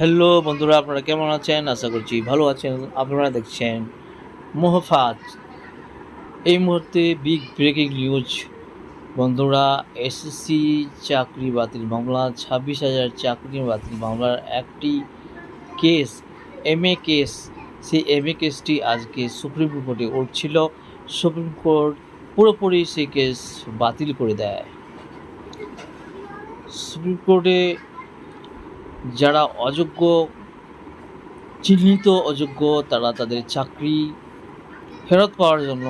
Hello বন্ধুরা, আপনারা কেমন আছেন? আশা করছি ভালো আছেন। আপনারা দেখছেন মোহফাজ এই মুহূর্তে বিগ ব্রেকিং নিউজ বন্ধুরা এসএসসি চাকরি বাতিল মামলা, ছাব্বিশ হাজার চাকরি বাতিল মামলার একটি কেস এম এ কেস সেই এম এ কেসটি আজকে সুপ্রিম কোর্টে উঠছিল। সুপ্রিম কোর্ট পুরোপুরি সেই কেস বাতিল করে দেয়। সুপ্রিম কোর্টে যারা অযোগ্য, চিহ্নিত অযোগ্য, তারা তাদের চাকরি ফেরত পাওয়ার জন্য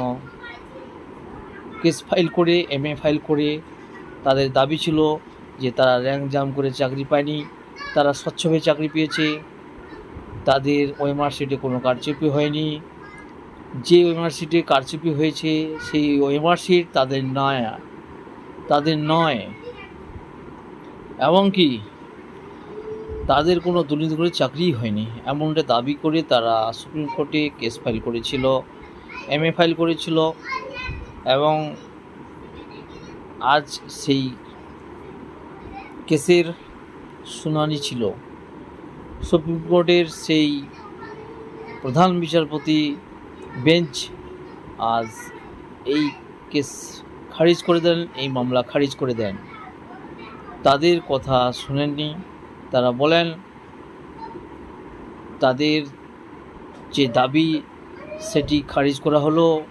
কেস ফাইল করে এম এ ফাইল করে, তাদের দাবি ছিল যে তারা র্যাঙ্ক জাম করে চাকরি পায়নি, তারা স্বচ্ছভাবে চাকরি পেয়েছে, তাদের ওই মার্কশিটে কোনো কারচুপি হয়নি। যে ওই মার্কশিটে কারচুপি হয়েছে, সেই ওই মার্কশিট তাদের নয় তাদের নয়। এমনকি তাদের কোনো দুর্নীতি করে চাকরিই হয়নি। এমনটা দাবি করে তারা সুপ্রিম কোর্টে কেস ফাইল করেছিল এম এ ফাইল করেছিল এবং আজ সেই কেসের শুনানি ছিল। সুপ্রিম কোর্টের সেই প্রধান বিচারপতি বেঞ্চ আজ এই কেস খারিজ করে দেন, এই মামলা খারিজ করে দেন। তাদের কথা শুনেননি। তারা বলেন, তাদের যে দাবি, সেটি খারিজ করা হলো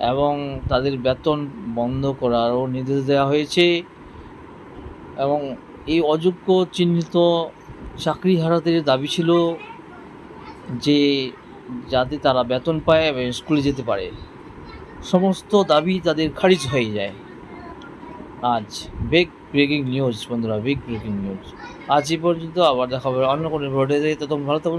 এবং তাদের বেতন বন্ধ করারও নির্দেশ দেওয়া হয়েছে এবং এই অযোগ্য চিহ্নিত চাকরি হারাদের দাবি ছিল যে যাতে তারা বেতন পায় এবং স্কুলে যেতে পারে। সমস্ত দাবি তাদের খারিজ হয়ে যায়। আজ বিগ ব্রেকিং নিউজ বন্ধুরা বিগ ব্রেকিং নিউজ আজ এই পর্যন্ত, আবার দেখা হবে অন্য কোনো ভিডিওতে তো ভালো থাকুন